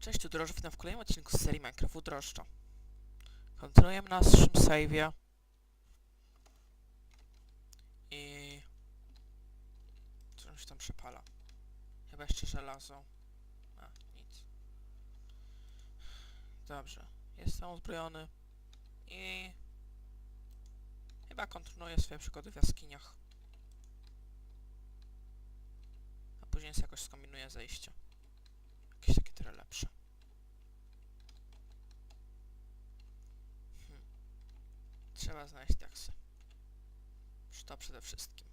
Cześć, tu Drożdż, witam w kolejnym odcinku z serii Minecraft Drożdża. Kontynuujemy na naszym save'ie. I... Co się tam przepala? Chyba jeszcze żelazo. A, nic. Dobrze. Jestem uzbrojony. I... Chyba kontynuuję swoje przygody w jaskiniach. A później sobie jakoś skombinuję zejście. Jakieś takie tyle lepsze. Hmm. Trzeba znaleźć taksy. To przede wszystkim.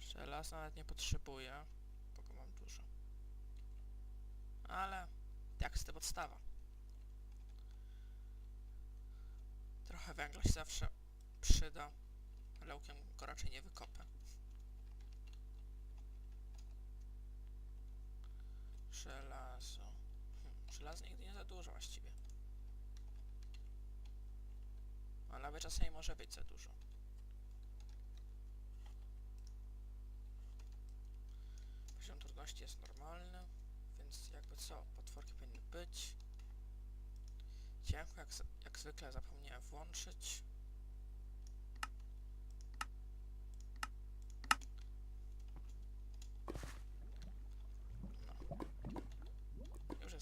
Żelaza nawet nie potrzebuję, bo go mam dużo. Ale taksy to podstawa. Trochę węgla się zawsze przyda, ale łukiem go raczej nie wykopę. Żelazo. Hmm, żelazo nigdy nie za dużo właściwie. A nawet czasami może być za dużo. Poziom trudności jest normalny, więc jakby co, potworki powinny być. Cienko jak, jak zwykle zapomniałem włączyć. No. Już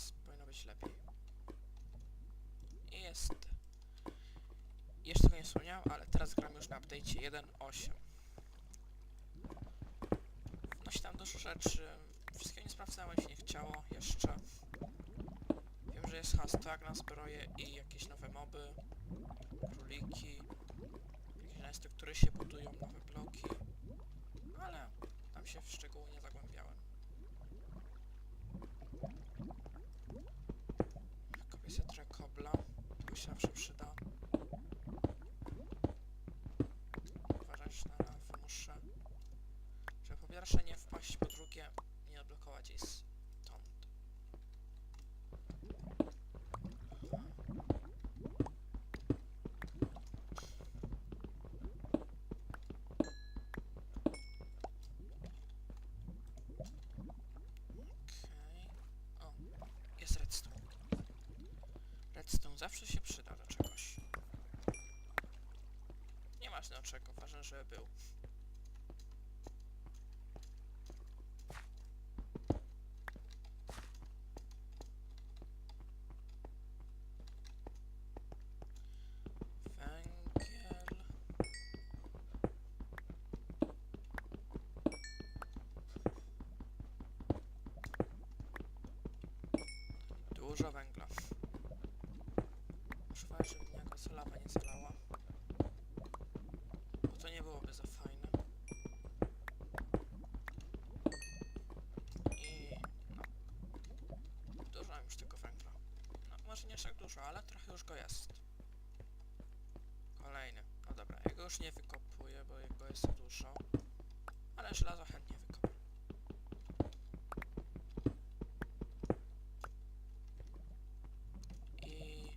być lepiej. Jest. Jeszcze tego nie wspomniałem, ale teraz gram już na update'cie 1.8. Wnosi tam dużo rzeczy. Wszystkiego nie sprawdzałem, się nie chciało jeszcze. Wiem, że jest hashtag na zbroję i jakieś nowe moby, króliki, jakieś struktury się budują, nowe bloki, ale tam się w szczegóły nie zagłębiałem. Kopię sobie trochę kobla, to się zawsze przyda. Uważać na lawę muszę, żeby po pierwsze nie wpaść, po drugie nie odblokować jej stąd. Okej. O, jest redstone. Redstone zawsze się przyda do czegoś. Nie masz do czego, ważne, żeby był. Dużo węgla. Muszę uważać, jakaś lawa nie zalała. Bo to nie byłoby za fajne. I no. Dużo mam już tego węgla. No może nie tak dużo, ale trochę już go jest. Kolejny. No dobra, jego już nie wykopuję, bo jego jest za dużo. Ale żelazo chętnie wykopię. I...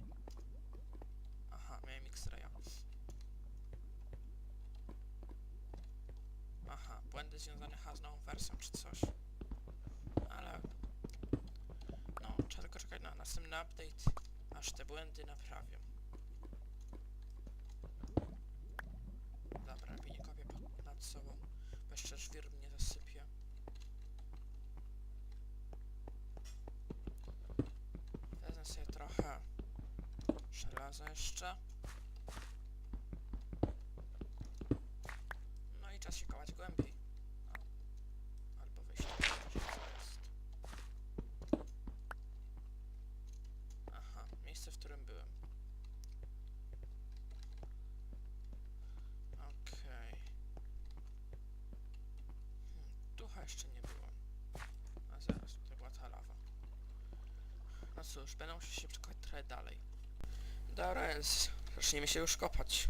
Aha, miałem X-raya. Aha, błędy związane chyba z nową wersją czy coś. Ale... No, trzeba tylko czekać na następny update, aż te błędy naprawią. Dobra, nie kopię nad sobą, bo jeszcze żwir Chyba jeszcze nie byłem. A zaraz, tutaj była ta lawa. No cóż, będę musiał się przekopać trochę dalej. Dobra, więc zaczniemy się już kopać.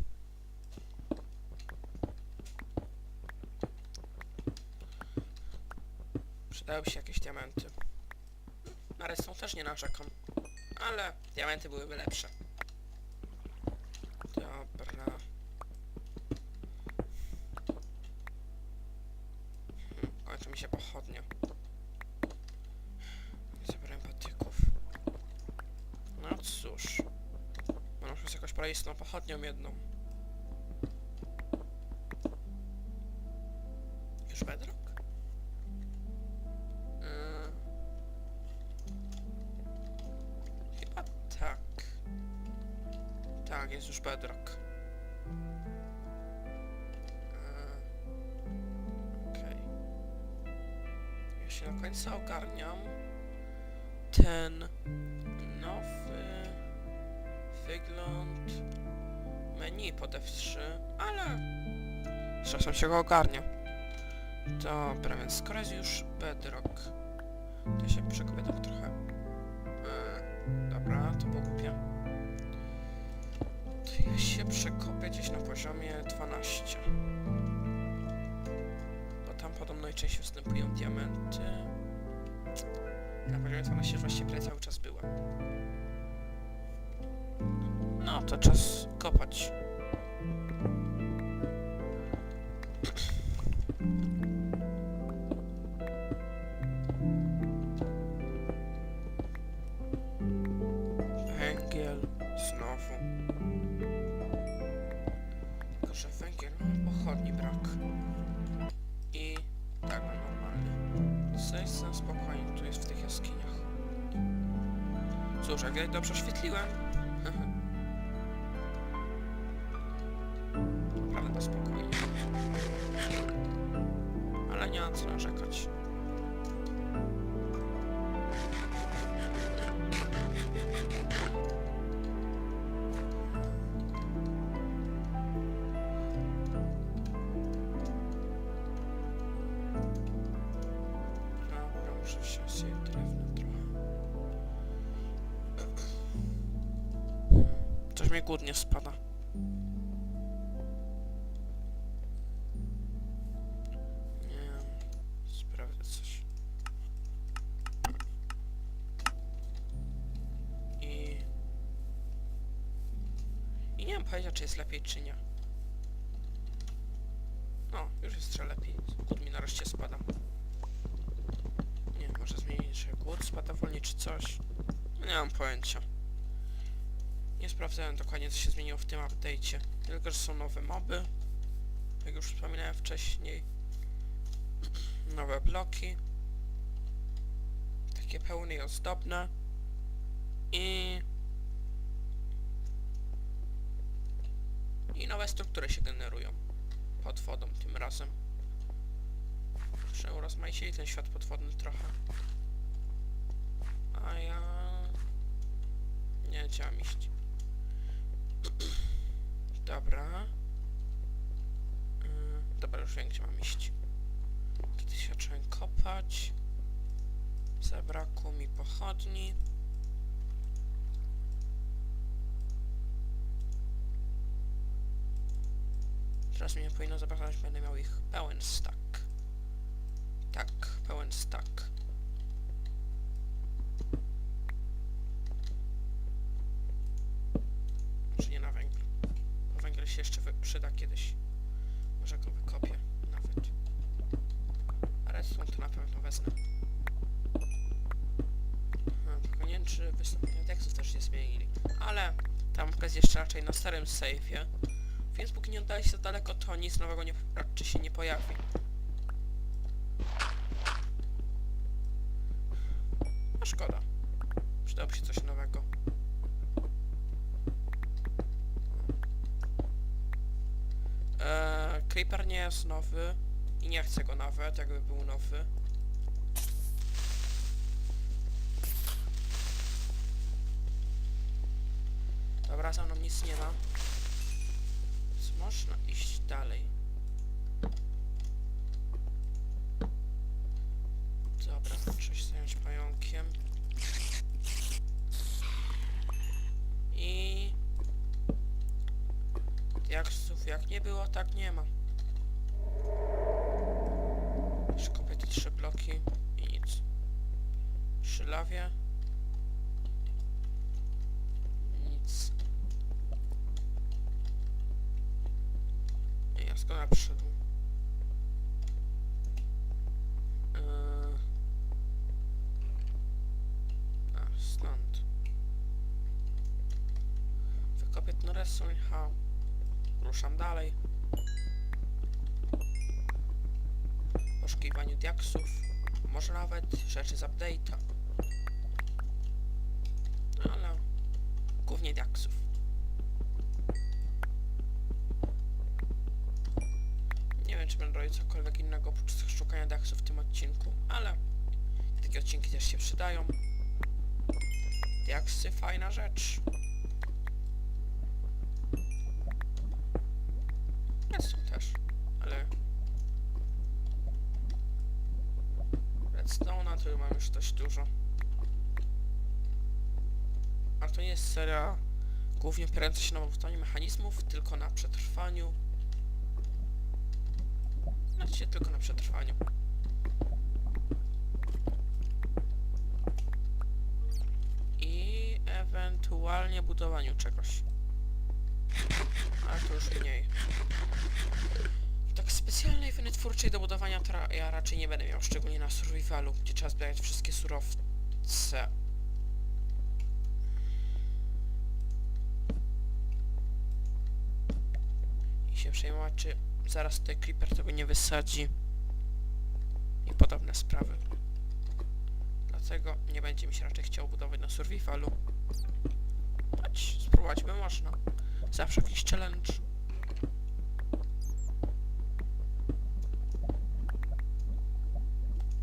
Przydałyby się jakieś diamenty. Na resztę też nie narzekam. Ale diamenty byłyby lepsze. się pochodnia. Zabrałem patyków. No cóż. Będę musiał jakoś poradzić z tą pochodnią jedną. Pod F3, ale z czasem się go ogarnia. Dobra, więc skoro jest już bedrock, to się przekopię tak trochę. Yy, dobra, to było głupie. To ja się przekopię gdzieś na poziomie 12. Bo tam podobno najczęściej występują diamenty. Na poziomie 12 już właściwie prawie cały czas byłem. No, to czas kopać. Tylko, że węgiel no, pochodni brak. I tak mam normalny. Zejdź sam spokojnie, tu jest w tych jaskiniach. Cóż, jak ja dobrze oświetliłem. I... I nie wiem powiedzieć, czy jest lepiej, czy nie. No, już jest trochę lepiej. Głód mi nareszcie spada. Nie wiem, może zmienić, że głód spada wolniej, czy coś. Nie mam pojęcia. Nie sprawdzałem zmieniło w tym update'cie. Tylko, że są nowe moby. Jak już wspominałem wcześniej. Nowe bloki. Takie pełne i ozdobne. I... I nowe struktury się generują. Pod wodą tym razem. Muszę urozmaicili ten świat podwodny trochę. A ja... Nie chciałam iść. Dobra. Yy, dobra, już wiem, gdzie mam iść. Kiedy się zacząłem kopać. Zabrakło mi pochodni. Teraz mi nie powinno zabraknąć, będę miał ich pełen stack. Tam jest jeszcze raczej na starym save'ie. Więc póki nie oddali się za daleko, to nic nowego nie, raczej się nie pojawi. A szkoda. Przydałoby się coś nowego. Eee, Creeper nie jest nowy i nie chcę go nawet, jakby był nowy. Dobra, za mną nic nie ma. Więc można iść dalej. Ja przyszedłem? Eee... A, stąd. Wykopię Świetny rysuń, ha. Ruszam dalej. Poszukiwaniu diaksów. Może nawet rzeczy z update'a. Ale głównie diaksów. Będę robił cokolwiek innego oprócz szukania diaksów w tym odcinku, ale takie odcinki też się przydają. Diaksy, fajna rzecz. Tu też, ale... Redstone'a tu mam już dość dużo. A to nie jest seria głównie opierająca się na powstaniu mechanizmów, tylko na przetrwaniu. Znaczy tylko na przetrwaniu. I ewentualnie budowaniu czegoś. Ale to już mniej. Tak specjalnej winy twórczej do budowania ja raczej nie będę miał, szczególnie na survivalu, gdzie trzeba zbierać wszystkie surowce. I się przejmować, czy zaraz tutaj creeper tego nie wysadzi. I podobne sprawy. Dlatego nie będzie mi się raczej chciał budować na survivalu. Spróbować by można. Zawsze jakiś challenge.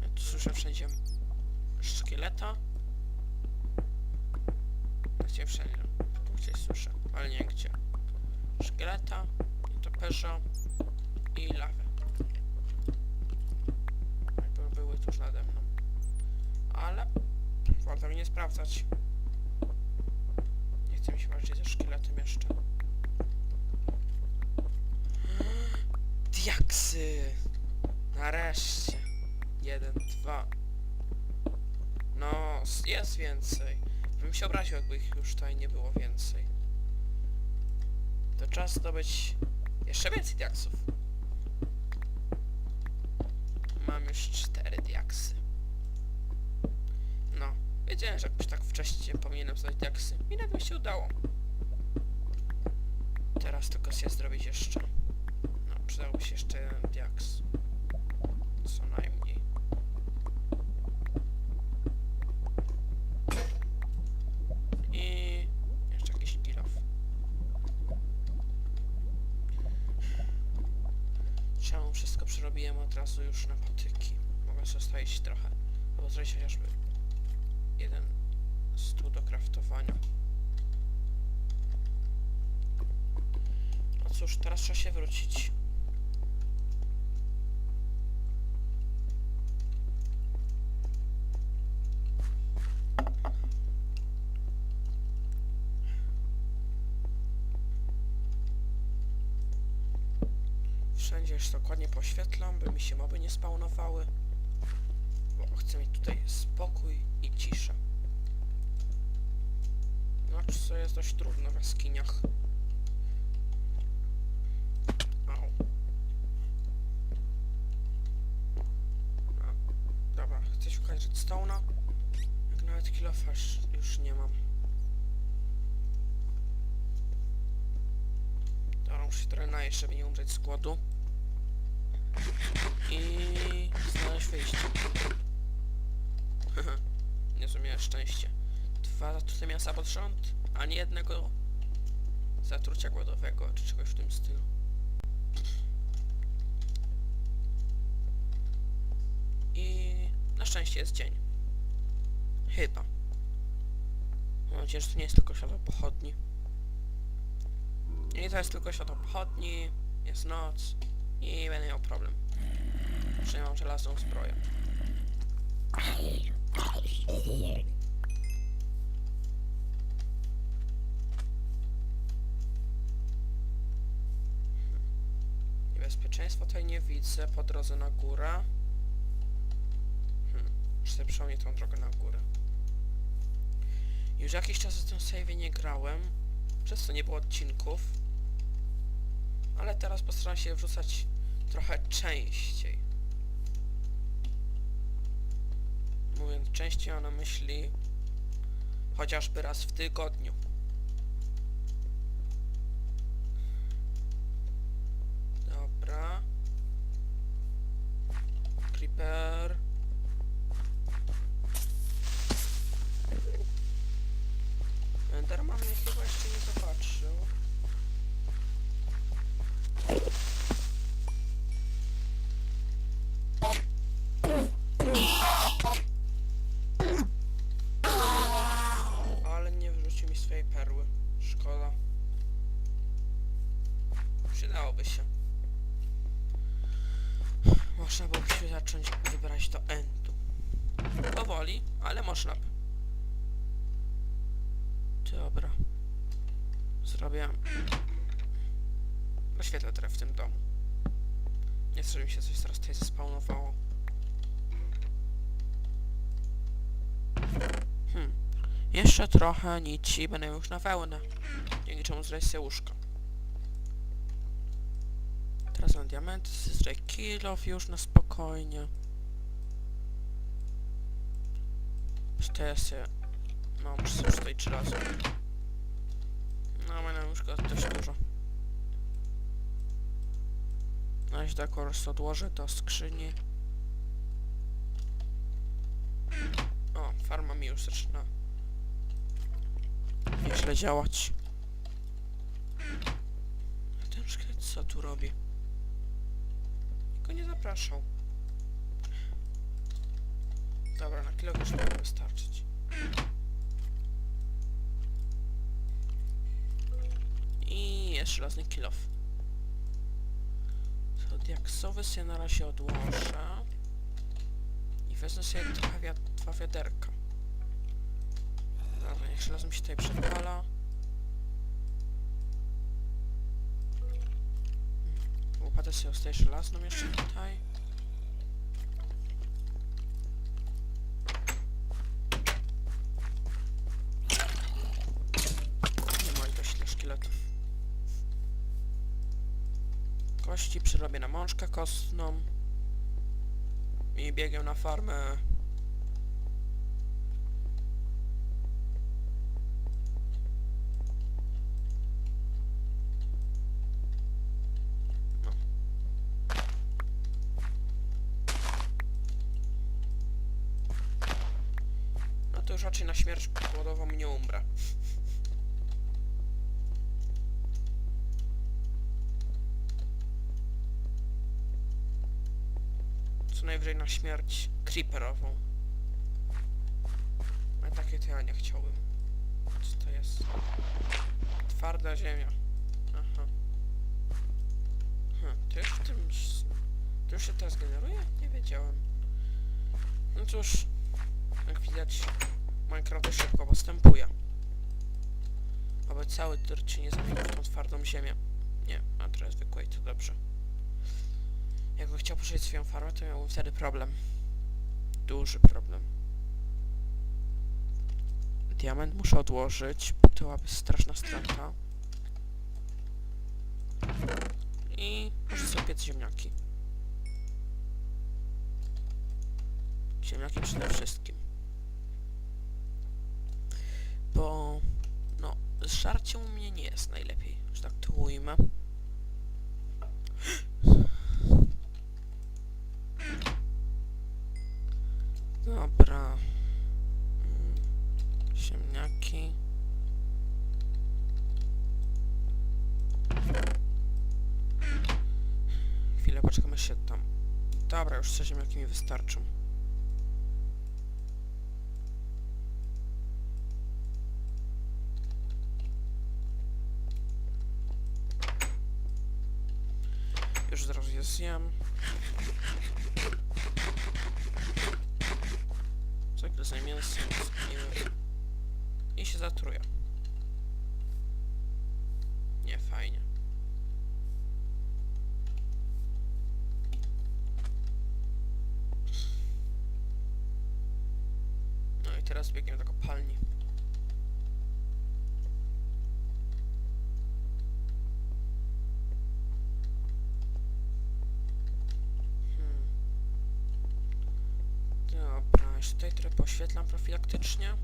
Ja tu słyszę wszędzie szkieleta. Gdzie wszędzie? Tu gdzieś słyszę, ale nie gdzie. Szkieleta, nietoperza warto mi nie sprawdzać. Nie chcę mi się walczyć ze szkieletem jeszcze. Diaksy! Nareszcie. Jeden, dwa. No, jest więcej. Bym się obraził, jakby ich już tutaj nie było więcej. To czas zdobyć jeszcze więcej diaksów. Mam już cztery diaksy. Wiedziałem, że jakoś tak wcześniej powinienem zdać diaksy. I nagle się udało. Teraz tylko się zrobić jeszcze. No, przydałby się jeszcze jeden diaks. Co najmniej. I jeszcze jakiś kilof. Czemu wszystko przerobiłem od razu już na patyki? Mogę zostawić trochę. Albo zrobić chociażby jeden stół do kraftowania. No cóż, teraz trzeba się wrócić. Wszędzie już dokładnie poświetlam, by mi się moby nie spawnowały. Bo chcę mieć tutaj spokój i ciszę. Znaczy, co jest dość trudno w jaskiniach. Au. Dobra, chcę szukać redstone'a. Jak nawet kilofa już- już nie mam. Dobra, muszę się trochę najeść, żeby nie umrzeć z głodu. I znaleźć wyjście. Nie miałem szczęście. Dwa zatrute mięsa pod rząd, ani jednego zatrucia głodowego, czy czegoś w tym stylu. I na szczęście jest dzień. Chyba. Mam nadzieję, że to nie jest tylko światło pochodni. I to jest tylko światło pochodni, jest noc i będę miał problem. Przynajmniej mam żelazną zbroję. Niebezpieczeństwa tutaj nie widzę po drodze na górę. Hmm, muszę sobie tą drogę na górę. Już jakiś czas w tym save nie grałem, przez co nie było odcinków. Ale teraz postaram się wrzucać trochę częściej. Mówiąc częściej, mam na myśli chociażby raz w tygodniu. Zacząć wybierać do endu. Powoli, ale można by. Dobra. Zrobię... Naświetlę trochę w tym domu. Nie chcę, żeby mi się coś zaraz tutaj zespawnowało. Hmm. Jeszcze trochę nici będę już na wełnę. Dzięki czemu sobie łóżko. Teraz mam diamenty, kill off już na spokojnie. Steję się... No, muszę sobie tutaj trzy razy. No, mam już go dość dużo. Na razie tak po odłożę do skrzyni. O, farma mi już zaczyna nieźle działać. A ten co tu robi? Go nie zapraszał. Dobra, na kilo już powinno wystarczyć. I jest żelazny kilof. To diaksowy sobie na razie odłożę. I wezmę sobie dwa wiaderka. Dobra, niech żelazo mi się tutaj przepala. Łopatę sobie ostaje żelazną jeszcze tutaj. Nie ma ilość dla szkieletów. Kości przerobię na mączkę kostną. I biegiem na farmę. Raczej na śmierć głodową nie umrę. Co najwyżej na śmierć creeperową. Ale takie to ja nie chciałbym. Co to jest? Twarda ziemia. Aha. Hm, to już w tym... To już się teraz generuje? Nie wiedziałem. No cóż, jak widać, Minecraft szybko postępuje. Aby cały dirt się nie w tą twardą ziemię. Nie, a teraz zwykłe i to dobrze. Jakbym chciał poszerzyć swoją farmę, to miałbym wtedy problem. Duży problem. Diament muszę odłożyć, bo to byłaby straszna strata. I może sobie piec ziemniaki. Ziemniaki przede wszystkim. Bo, no, z żarciem u mnie nie jest najlepiej, że tak to ujmę. Dobra. Mm, Ziemniaki. Chwilę, poczekamy się tam. Dobra, już te ziemniaki mi wystarczą. Już zjem. Zagryzę mięso i, się zatruję. Nie fajnie. No i teraz biegniemy do kopalni. Profilaktycznie.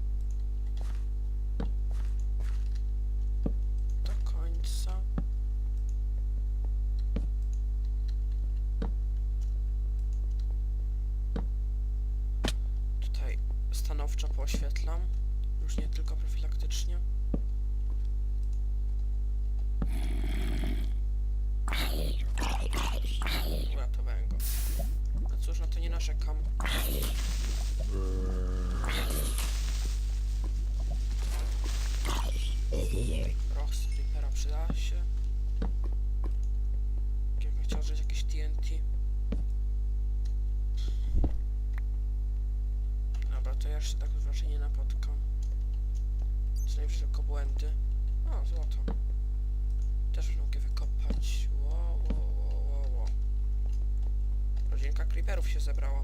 Creeperów się zebrała.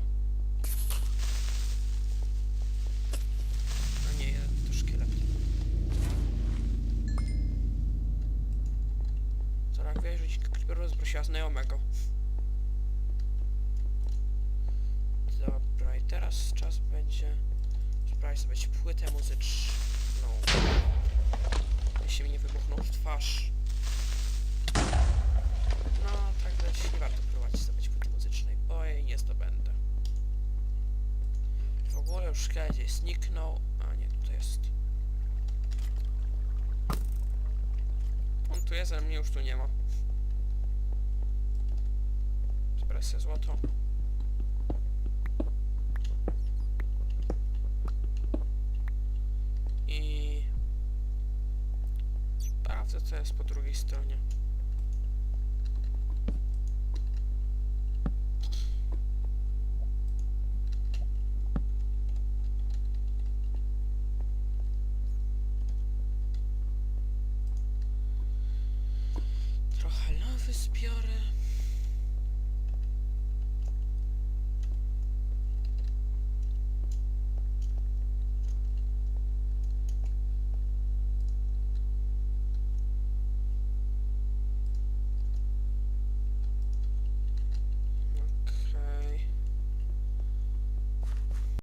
No nie, to szkielet. Co jak wie, rodzinka creeperów zaprosiła znajomego. Dobra, i teraz czas będzie sprawdzić sobie płytę muzyczną. Jeśli mi nie wybuchnął w twarz. No, tak też nie warto prowadzić sobie bo jej nie zdobędę. W ogóle już gdzieś zniknął. A nie, to jest. On tu jest, ale mnie już tu nie ma. Zbierę sobie złoto. I sprawdzę co jest po drugiej stronie.